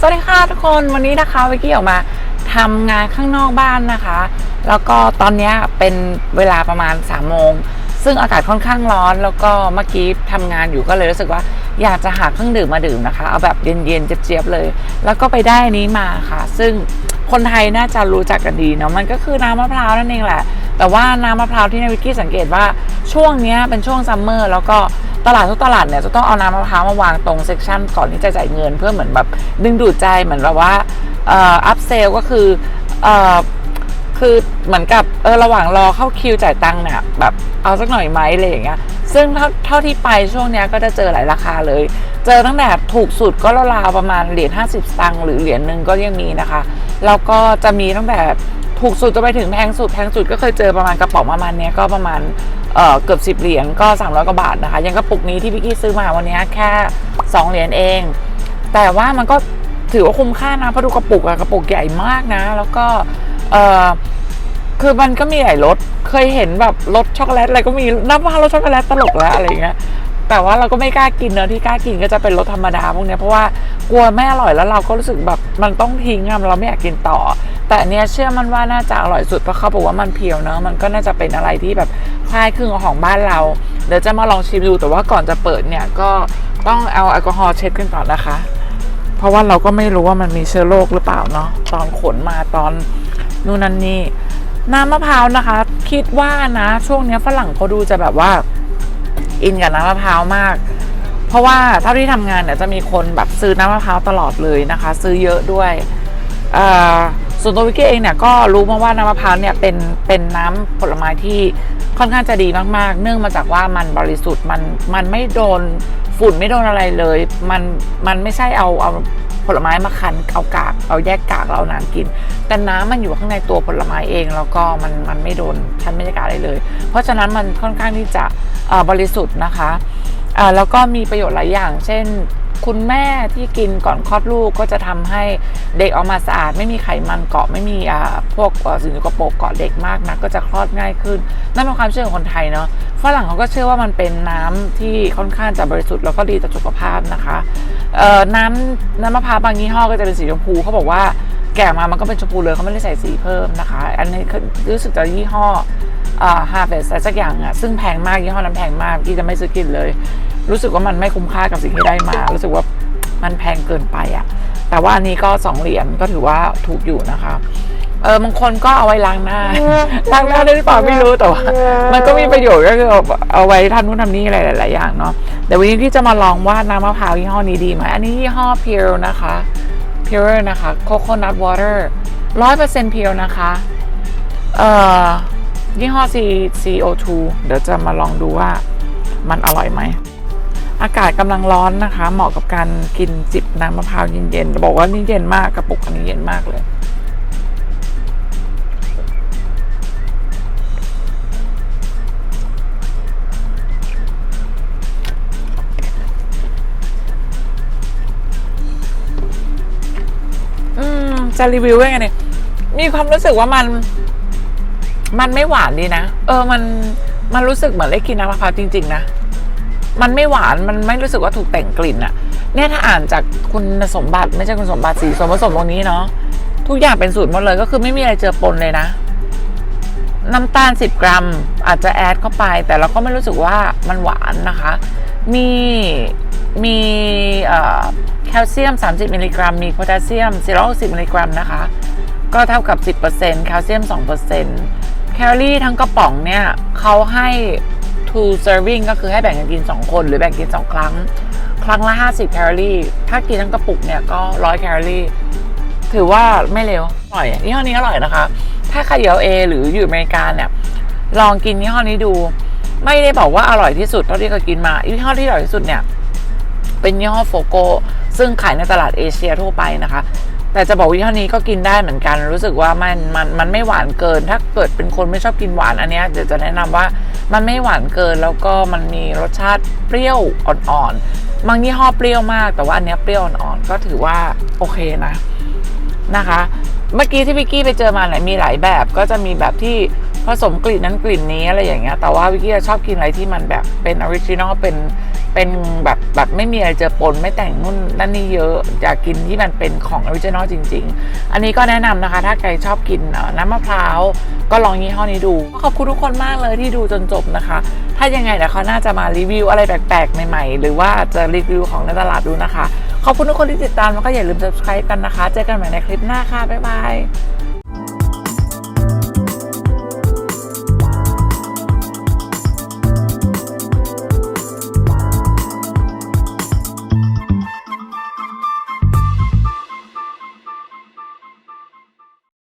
สวัสดีค่ะทุกคนวันนี้นะคะวิกกี้ออกมาทำงานข้างนอกบ้านนะคะ แล้วก็ตอนนี้เป็นเวลาประมาณ3ามโมงซึ่งอากาศค่อนข้างร้อน แล้วก็เมื่อกี้ทำงานอยู่ก็เลยรู้สึกว่าอยากจะหาเครื่องดื่มมาดื่มนะคะ เอาแบบเย็นๆเจี๊ยบๆเลย แล้วก็ไปได้นี้มาค่ะ ซึ่งคนไทยน่าจะรู้จักกันดีเนาะมันก็คือน้ำมะพร้าวนั่นเองแหละ แต่ว่าน้ำมะพร้าวที่ในวิกกี้สังเกตว่าช่วงนี้เป็นช่วงซัมเมอร์แล้วก็ ตลาดทุกตลาดเนี่ยจะต้องเอาน้ำมะพร้าวมาวางตรงเซกชันก่อนที่จะจ่ายเงินเพื่อเหมือนแบบดึงดูดใจเหมือนแบบว่าอ่ออัพเซลก็คืออ่อคือเหมือนกับเออระหว่างรอเข้าคิวจ่ายตังค์เนี่ยแบบเอาสักหน่อยไหมอะไรอย่างเงี้ยซึ่งเท่าเท่าที่ไปช่วงเนี้ยก็จะเจอหลายราคาเลย เจอตั้งแต่ถูกสุดก็ราวๆประมาณเหรียญ50 สตางค์หรือเหรียญหนึ่งก็ยังมีนะคะ แล้วก็จะมีตั้งแต่ถูกสุดจะไปถึงแพงสุดแพงสุดก็เคยเจอประมาณกระป๋องประมาณเนี้ยก็ประมาณ เออเกือบ 10 เหรียญก็ 300 กว่าบาทนะคะ ยังกระปุกนี้ที่พี่กี้ซื้อมาวันนี้แค่ 2 เหรียญเอง แต่ว่ามันก็ถือว่าคุ้มค่านะเพราะดูกระปุกอะกระปุกใหญ่มากนะ แล้วก็เออคือมันก็มีหลายรสเคยเห็นแบบรสช็อกโกแลตอะไรก็มีนับว่ารสช็อกโกแลตตลกแล้วอะไรอย่างเงี้ยแต่ว่าเราก็ไม่กล้ากินเนอะที่กล้ากินก็จะเป็นรสธรรมดาพวกเนี้ยเพราะว่ากลัวไม่อร่อยแล้วเราก็รู้สึกแบบมันต้องทิ้งอะเราไม่อยากกินต่อ แต่อันเนี้ยเชื่อมันว่าน่าจะอร่อยสุดเพราะเขาบอกว่ามันเพียวเนอะมันก็น่าจะเป็นอะไรที่แบบคล้ายคลึงกับของบ้านเรา เดี๋ยวจะมาลองชิมดูแต่ว่าก่อนจะเปิดเนี่ยก็ต้องเอาแอลกอฮอล์เช็ดกันก่อนนะคะ เพราะว่าเราก็ไม่รู้ว่ามันมีเชื้อโรคหรือเปล่าเนาะตอนขนมาตอนนู่นนั่นนี่น้ำมะพร้าวนะคะ คิดว่านะ ช่วงเนี้ยฝรั่งเขาดูจะแบบว่าอินกับน้ำมะพร้าวมาก เพราะว่าเท่าที่ทำงานเนี่ยจะมีคนแบบซื้อน้ำมะพร้าวตลอดเลยนะคะ ซื้อเยอะด้วย ส่วนตัววิกกี้เองเนี่ยก็รู้มาว่าน้ำมะพร้าวเนี่ยเป็นเป็นน้ำผลไม้ที่ค่อนข้างจะดีมากๆ เนื่องมาจากว่ามันบริสุทธิ์มันมันไม่โดนฝุ่นไม่โดนอะไรเลย มันมันไม่ใช่เอาเอาผลไม้มาคั้นเอากากเอาแยกกากแล้วเอาน้ำกิน แต่น้ำมันอยู่ข้างในตัวผลไม้เอง แล้วก็มันมันไม่โดนชั้นบรรยากาศอะไรเลย เพราะฉะนั้นมันค่อนข้างที่จะบริสุทธิ์นะคะแล้วก็มีประโยชน์หลายอย่าง เช่น คุณแม่ที่กินก่อนคลอดลูกก็จะทำให้เด็กออกมาสะอาด ไม่มีไขมันเกาะไม่มีอ่าพวกอ่อสิ่งสกปรกเกาะเด็กมากนะก็จะคลอดง่ายขึ้น นั่นเป็นความเชื่อของคนไทยเนาะฝรั่งเขาก็เชื่อว่ามันเป็นน้ำที่ค่อนข้างจะบริสุทธิ์แล้วก็ดีต่อสุขภาพนะคะน้ำน้ำมะพร้าวบางยี่ห้อก็จะเป็นสีชมพูเขาบอกว่าแก่มามันก็เป็นชมพูเลยเขาไม่ได้ใส่สีเพิ่มนะคะ อันนี้รู้สึกจะยี่ห้อ ฮาร์เวสอะไรสักอย่างอะซึ่งแพงมากยี่ห้อนั้นแพงมากที่จะไม่ซื้อกินเลย รู้สึกว่ามันไม่คุ้มค่ากับสิ่งที่ได้มา รู้สึกว่ามันแพงเกินไปอะแต่ว่าอันนี้ก็สองเหรียญก็ถือว่าถูกอยู่นะคะเออบางคนก็เอาไว้ล้างหน้าล้างหน้าได้หรือเปล่าไม่รู้แต่ว่ามันก็มีประโยชน์ก็คือเอาไว้ทำนู่นทำนี่อะไรหลายๆอย่างเนาะเดี๋ยววันนี้ที่จะมาลองว่าน้ำมะพร้าวยี่ห้อนี้ดีไหมอันนี้ยี่ห้อ Pure นะคะ Pure นะคะ Coconut Water ร้อยเปอร์เซ็นต์ Pure นะคะเอ่อ ยี่ห้อ C CO2 เดี๋ยวจะมาลองดูว่ามันอร่อยไหม อากาศกำลังร้อนนะคะ เหมาะกับการกินจิบน้ำมะพร้าวเย็นๆบอกว่านี่เย็นมากกระปุกอันนี้เย็นมากเลยจะรีวิวยังไงเนี่ยมีความรู้สึกว่ามัน มันไม่หวานดีนะ เออมันมันรู้สึกเหมือนได้กินน้ำมะพร้าวจริง ๆ นะ มันไม่หวานมันไม่รู้สึกว่าถูกแต่งกลิ่นอะเนี่ยถ้าอ่านจากคุณสมบัติไม่ใช่คุณสมบัติสีส่วนผสมตรงนี้เนาะทุกอย่างเป็นสูตรหมดเลยก็คือไม่มีอะไรเจือปนเลยนะ น้ำตาล 10 กรัม อาจจะแอดเข้าไป แต่เราก็ไม่รู้สึกว่ามันหวานนะคะ มีมีแคลเซียม 30 มิลลิกรัม มีโพแทสเซียม460มิลลิกรัมนะคะ ก็เท่ากับ 10%แคลเซียม 2%แคลอรี่ทั้งกระป๋องเนี่ยเขาให้ two serving ก็คือให้แบ่งกันกิน 2 คนหรือแบ่งกิน 2 ครั้ง ครั้งละ 50 แคลอรี่ ถ้ากินทั้งกระปุกเนี่ยก็ 100 แคลอรี่ ถือว่าไม่เร็วอร่อยยี่ห้อนี้อร่อยนะคะ ถ้าใครอยู่เอหรืออยู่อเมริกาเนี่ยลองกินยี่ห้อนี้ดู ไม่ได้บอกว่าอร่อยที่สุดเท่าที่เคยกินมายี่ห้อที่อร่อยที่สุดเนี่ยเป็นยี่ห้อโฟโกซึ่งขายในตลาดเอเชียทั่วไปนะคะ แต่จะบอกวิธีนี้ก็กินได้เหมือนกัน รู้สึกว่ามันมันมันไม่หวานเกิน ถ้าเกิดเป็นคนไม่ชอบกินหวานอันนี้เดี๋ยวจะแนะนำว่ามันไม่หวานเกินแล้วก็มันมีรสชาติเปรี้ยวอ่อนๆบางยี่ห้อเปรี้ยวมาก แต่ว่าอันนี้เปรี้ยวอ่อนๆก็ถือว่าโอเคนะนะคะ เมื่อกี้ที่พิกกี้ไปเจอมาเนี่ยมีหลายแบบก็จะมีแบบที่ ผสมกลิ่นนั้นกลิ่นนี้อะไรอย่างเงี้ยแต่ว่าวิกกี้จะชอบกินอะไรที่มันแบบเป็นออริจินอลเป็นเป็นแบบแบบไม่มีอะไรเจอปนไม่แต่งนู่นนั่นนี่เยอะอยากกินที่มันเป็นของออริจินอลจริง ๆ อันนี้ก็แนะนำนะคะ ถ้าใครชอบกินน้ำมะพร้าวก็ลองยี่ห้อนี้ดูขอบคุณทุกคนมากเลยที่ดูจนจบนะคะ ถ้ายังไงเดี๋ยวเขาน่าจะมารีวิวอะไรแปลกๆใหม่ๆ หรือว่าจะรีวิวของในตลาดดูนะคะขอบคุณทุกคนที่ติดตามแล้วก็อย่าลืม subscribe กันนะคะ เจอกันใหม่ในคลิปหน้าค่ะบ๊ายบาย